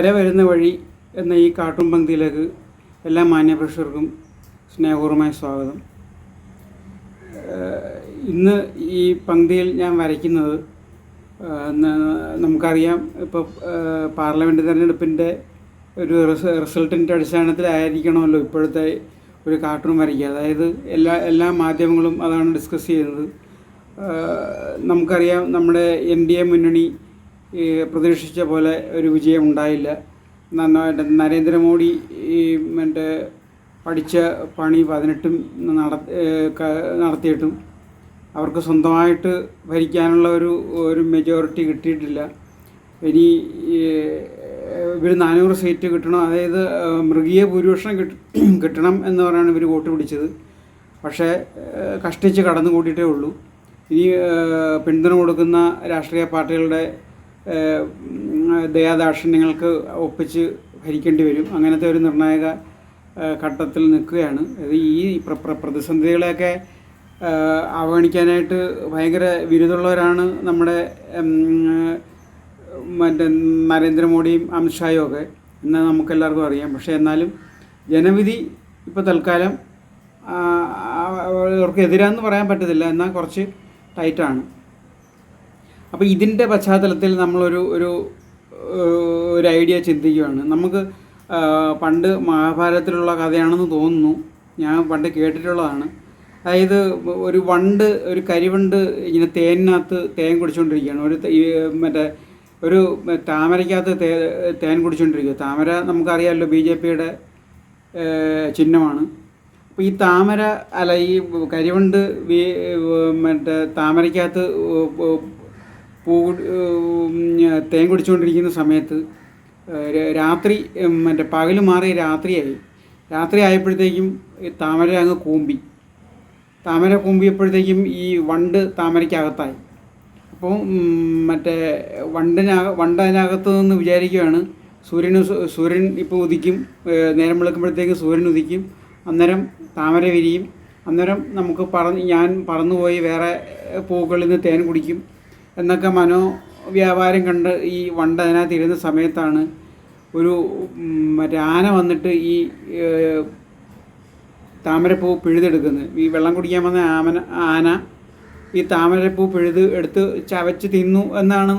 വര വരുന്ന വഴി എന്ന ഈ കാർട്ടൂൺ പങ്ക്തിയിലേക്ക് എല്ലാ മാന്യപ്രേക്ഷകർക്കും സ്നേഹപൂർവമായ സ്വാഗതം. ഇന്ന് ഈ പങ്ക്തിയിൽ ഞാൻ വരയ്ക്കുന്നത് നമുക്കറിയാം ഇപ്പോൾ പാർലമെന്റ് തിരഞ്ഞെടുപ്പിന്റെ ഒരു റിസ- റിസൾട്ടിന്റെ അടിസ്ഥാനത്തിലായിരിക്കണമല്ലോ ഇപ്പോഴത്തെ ഒരു കാർട്ടൂൺ വരയ്ക്കുക. അതായത് എല്ലാ എല്ലാ മാധ്യമങ്ങളും അതാണ് ഡിസ്കസ് ചെയ്യുന്നത്. നമുക്കറിയാം നമ്മുടെ എൻ ഡി എ മുന്നണി ഈ പ്രതീക്ഷിച്ച പോലെ ഒരു വിജയം ഉണ്ടായില്ല നന്നായിട്ട് നരേന്ദ്രമോദി ഈ മറ്റേ പഠിച്ച പണി പതിനെട്ടും നട നടത്തിയിട്ടും അവർക്ക് സ്വന്തമായിട്ട് ഭരിക്കാനുള്ള ഒരു ഒരു മെജോറിറ്റി കിട്ടിയിട്ടില്ല. ഇനി ഇവർ നാനൂറ് സീറ്റ് കിട്ടണം. അതായത് മൃഗീയ ഭൂരിപക്ഷം കിട്ടണം എന്ന് പറഞ്ഞാണ് ഇവർ വോട്ട് പിടിച്ചത്. പക്ഷേ കഷ്ടിച്ച് കടന്നു കൂട്ടിയിട്ടേ ഉള്ളൂ. ഇനി പിന്തുണ കൊടുക്കുന്ന രാഷ്ട്രീയ പാർട്ടികളുടെ ദയാദാക്ഷിണ്യങ്ങൾക്ക് ഒപ്പിച്ച് ഭരിക്കേണ്ടി വരും. അങ്ങനത്തെ ഒരു നിർണായക ഘട്ടത്തിൽ നിൽക്കുകയാണ്. ഈ പ്ര- പ്ര- പ്രതിസന്ധികളെയൊക്കെ അവഗണിക്കാനായിട്ട് ഭയങ്കര വിരുദ്ധുള്ളവരാണ് നമ്മുടെ മറ്റേ നരേന്ദ്രമോദിയും അമിത്ഷായും ഒക്കെ. എന്ന് നമുക്കെല്ലാവർക്കും അറിയാം. പക്ഷേ എന്നാലും ജനവിധി ഇപ്പോൾ തൽക്കാലം അവർക്ക് എതിരാന്ന് പറയാൻ പറ്റത്തില്ല. എന്നാൽ കുറച്ച് ടൈറ്റാണ്. അപ്പോൾ ഇതിന്റെ പശ്ചാത്തലത്തിൽ നമ്മളൊരു ഒരു ഒരു ഐഡിയ ചിന്തിക്കുകയാണ്. നമുക്ക് പണ്ട് മഹാഭാരതത്തിലുള്ള കഥയാണെന്ന് തോന്നുന്നു. ഞാൻ പണ്ട് കേട്ടിട്ടുള്ളതാണ്. അതായത് ഒരു വണ്ട് ഒരു കരിവണ്ട് ഇങ്ങനെ തേനിനകത്ത് തേൻ കുടിച്ചുകൊണ്ടിരിക്കുകയാണ് ഒരു മറ്റേ ഒരു താമരയ്ക്കകത്ത് തേ തേൻ കുടിച്ചുകൊണ്ടിരിക്കുക താമര നമുക്കറിയാമല്ലോ ബി ജെ പിയുടെ ചിഹ്നമാണ്. അപ്പോൾ ഈ താമര അല്ല ഈ കരിവണ്ട് മറ്റേ താമരയ്ക്കകത്ത് പൂ തേൻ കുടിച്ചുകൊണ്ടിരിക്കുന്ന സമയത്ത് രാത്രി മറ്റേ പകൽ മാറി രാത്രിയായി. രാത്രി ആയപ്പോഴത്തേക്കും താമര അങ്ങ് കൂമ്പി. താമര കൂമ്പിയപ്പോഴത്തേക്കും ഈ വണ്ട് താമരയ്ക്കകത്തായി. അപ്പോൾ മറ്റേ വണ്ടിന വണ്ട് അതിനകത്ത് നിന്ന് വിചാരിക്കുകയാണ് സൂര്യന് സൂര്യൻ ഇപ്പോൾ ഉദിക്കും. നേരം വിളക്കുമ്പോഴത്തേക്ക് സൂര്യൻ ഉദിക്കും. അന്നേരം താമര വിരിയും. അന്നേരം നമുക്ക് പറ ഞാൻ പറന്നുപോയി വേറെ പൂക്കളിൽ നിന്ന് തേൻ കുടിക്കും. എന്നൊക്കെ മനോ വ്യാപാരം കണ്ട് ഈ വണ്ട അതിനകത്ത് ഇരുന്ന സമയത്താണ് ഒരു മറ്റേ ആന വന്നിട്ട് ഈ താമരപ്പൂ പിഴുതെടുക്കുന്നത്. ഈ വെള്ളം കുടിക്കാൻ വന്ന ആമന ആന ഈ താമരപ്പൂ പിഴുത് എടുത്ത് ചവച്ച് തിന്നു എന്നാണ്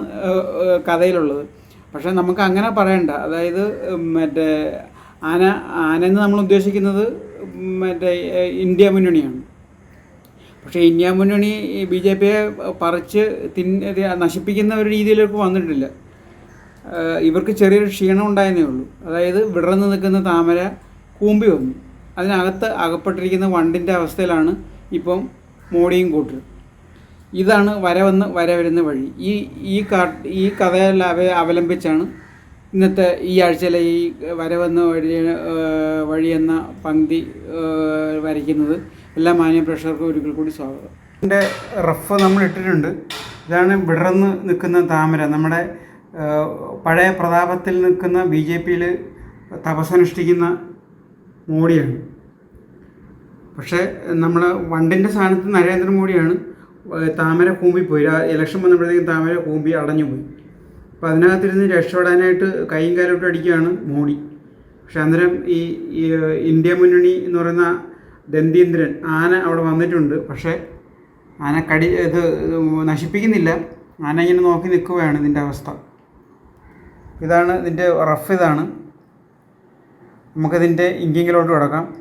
കഥയിലുള്ളത്. പക്ഷേ നമുക്ക് അങ്ങനെ പറയണ്ട. അതായത് മറ്റേ ആന ആന നമ്മൾ ഉദ്ദേശിക്കുന്നത് മറ്റേ ഇന്ത്യ മുന്നണിയാണ്. പക്ഷേ ഇന്ത്യ മുന്നണി ബി ജെ പിയെ പറിച്ച് തിന്ന് നശിപ്പിക്കുന്ന ഒരു രീതിയിലേക്ക് വന്നിട്ടില്ല. ഇവർക്ക് ചെറിയൊരു ക്ഷീണം ഉണ്ടായെന്നേ ഉള്ളൂ. അതായത് വിടർന്ന് നിൽക്കുന്ന താമര കൂമ്പി വന്നു. അതിനകത്ത് അകപ്പെട്ടിരിക്കുന്ന വണ്ടിന്റെ അവസ്ഥയിലാണ് ഇപ്പം മോഡിയും കൂട്ടരും. ഇതാണ് വര വന്ന് വര വരുന്ന വഴി. ഈ ഈ കാ ഈ കഥയെല്ലാം അവ അവലംബിച്ചാണ് ഇന്നത്തെ ഈ ആഴ്ചയിലെ ഈ വരവെന്ന വഴി വഴി എന്ന പങ്ക്തി വരയ്ക്കുന്നത്. എല്ലാ മാന്യ പ്രേക്ഷകർക്കും ഒരിക്കൽ കൂടി സ്വാഗതം. ഇതിന്റെ റഫ് നമ്മൾ ഇട്ടിട്ടുണ്ട്. ഇതാണ് വിടർന്ന് നിൽക്കുന്ന താമര. നമ്മുടെ പഴയ പ്രതാപത്തിൽ നിൽക്കുന്ന ബി ജെ പിയിൽ തപസ്സനുഷ്ഠിക്കുന്ന മോഡിയാണ്. പക്ഷേ നമ്മൾ വണ്ടിന്റെ സ്ഥാനത്ത് നരേന്ദ്രമോദിയാണ് താമര കൂമ്പിപ്പോയി ഇലക്ഷൻ വന്നപ്പോഴത്തേക്കും താമര കൂമ്പി അടഞ്ഞു പോയി. അപ്പോൾ അതിനകത്തിരുന്ന് രക്ഷപ്പെടാനായിട്ട് കൈയും കാലോട്ടും അടിക്കുകയാണ് മോഡി. പക്ഷേ അന്നേരം ഈ, ഇന്ത്യ മുന്നണി എന്ന് പറയുന്ന ദന്തീന്ദ്രൻ ആന അവിടെ വന്നിട്ടുണ്ട്. പക്ഷേ ആന കടി ഇത് നശിപ്പിക്കുന്നില്ല. ആന ഇങ്ങനെ നോക്കി നിൽക്കുകയാണ് ഇതിന്റെ അവസ്ഥ. ഇതാണ് ഇതിന്റെ റഫ് ഇതാണ്. നമുക്കിതിന്റെ ഇങ്കിങ്ങിലോട്ട് കിടക്കാം.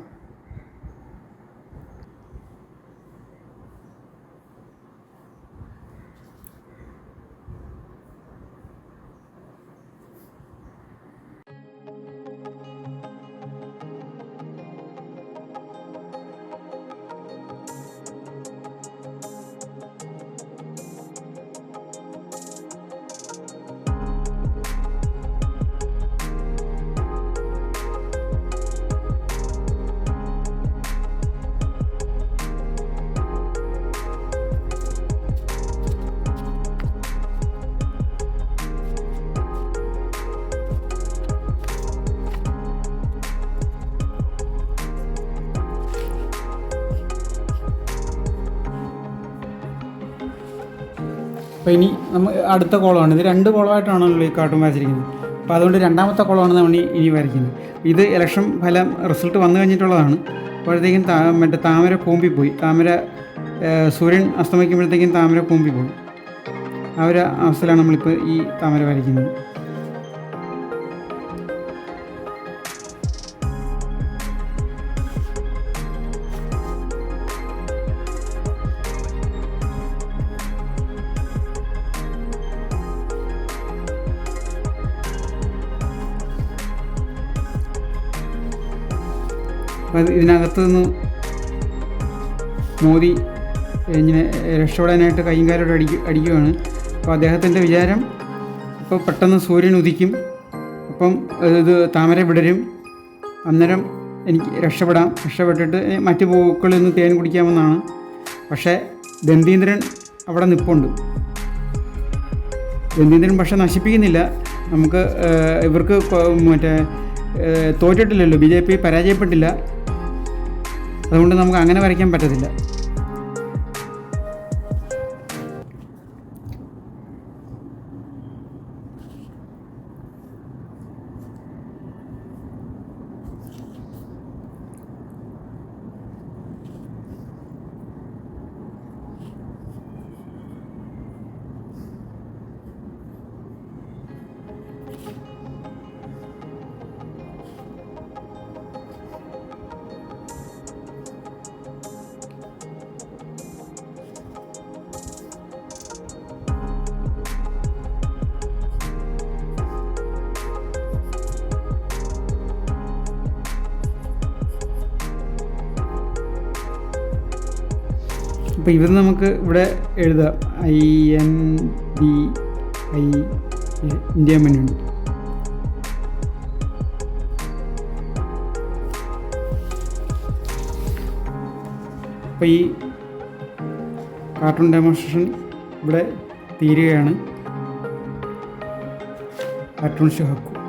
അപ്പോൾ ഇനി നമ്മൾ അടുത്ത കോളമാണ്. ഇത് രണ്ട് കോളമായിട്ടാണല്ലോ ഈ കാർട്ടൂൺ വരച്ചിരിക്കുന്നത്. അപ്പോൾ അതുകൊണ്ട് രണ്ടാമത്തെ കുളമാണ് നമ്മൾ ഇനി- വരയ്ക്കുന്നത്. ഇത് ഇലക്ഷൻ ഫലം റിസൾട്ട് വന്നു കഴിഞ്ഞിട്ടുള്ളതാണ്. അപ്പോഴത്തേക്കും താ മറ്റേ താമര കൂമ്പിപ്പോയി. താമര ഏഹ്, സൂര്യൻ അസ്തമിക്കുമ്പോഴത്തേക്കും താമര കൂമ്പിപ്പോയി. ആ ഒരു അവസ്ഥയിലാണ് നമ്മളിപ്പോൾ ഈ താമര വരയ്ക്കുന്നത്. ഇതിനകത്ത് നിന്ന് മോദി ഇങ്ങനെ രക്ഷപ്പെടാനായിട്ട് കൈയും കാലോട് അടിക്കു അടിക്കുകയാണ് അപ്പോൾ അദ്ദേഹത്തിന്റെ വിചാരം ഇപ്പോൾ പെട്ടെന്ന് സൂര്യൻ ഉദിക്കും. അപ്പം ഇത് താമര വിടരും. അന്നേരം എനിക്ക് രക്ഷപ്പെടാം. രക്ഷപ്പെട്ടിട്ട് മറ്റു പൂക്കളിൽ നിന്ന് തേൻ കുടിക്കാമെന്നാണ്. പക്ഷേ ദന്തീന്ദ്രൻ അവിടെ നിൽപ്പുണ്ട് ദന്തീന്ദ്രൻ പക്ഷെ നശിപ്പിക്കുന്നില്ല. നമുക്ക് ഇവർക്ക് മറ്റേ തോറ്റിട്ടില്ലല്ലോ. ബി ജെ പി പരാജയപ്പെട്ടില്ല. അതുകൊണ്ട് നമുക്ക് അങ്ങനെ വരയ്ക്കാൻ പറ്റത്തില്ല. അപ്പോൾ ഇത് നമുക്ക് ഇവിടെ എഴുതാം. I N D I India മുന്നണി അപ്പോൾ ഈ കാർട്ടൂൺ ഡെമോൺസ്ട്രേഷൻ ഇവിടെ തീരുകയാണ്. കാർട്ടൂൺ ഷോ ഹക്കു